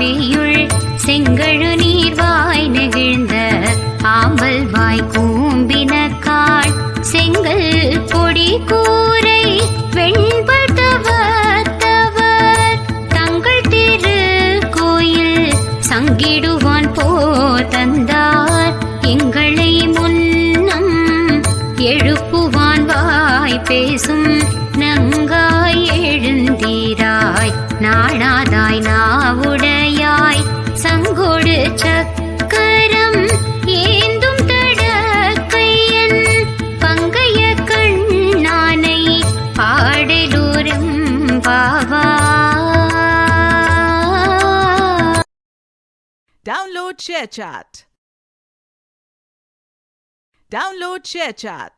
வாழ்வியுள் செங்கழு நீர்வாய் நெகிழ்ந்த ஆம்பல் வாய் கூம்பின காள் செங்கல் பொடி கூரை வெண்பல் தவத்தவர் தங்கள் திரு கோயில் சங்கிடுவான் போ தந்தார். எங்களை முன்னம் எழுப்புவான் வாய் பேசும் நங்காய் எழுந்தீராய். நாடா சக்கரம் ஏந்தும் தடக்கையன் பங்கைய கண்ணானை பாடலூரும் பாவா Download ShareChat. Download ShareChat.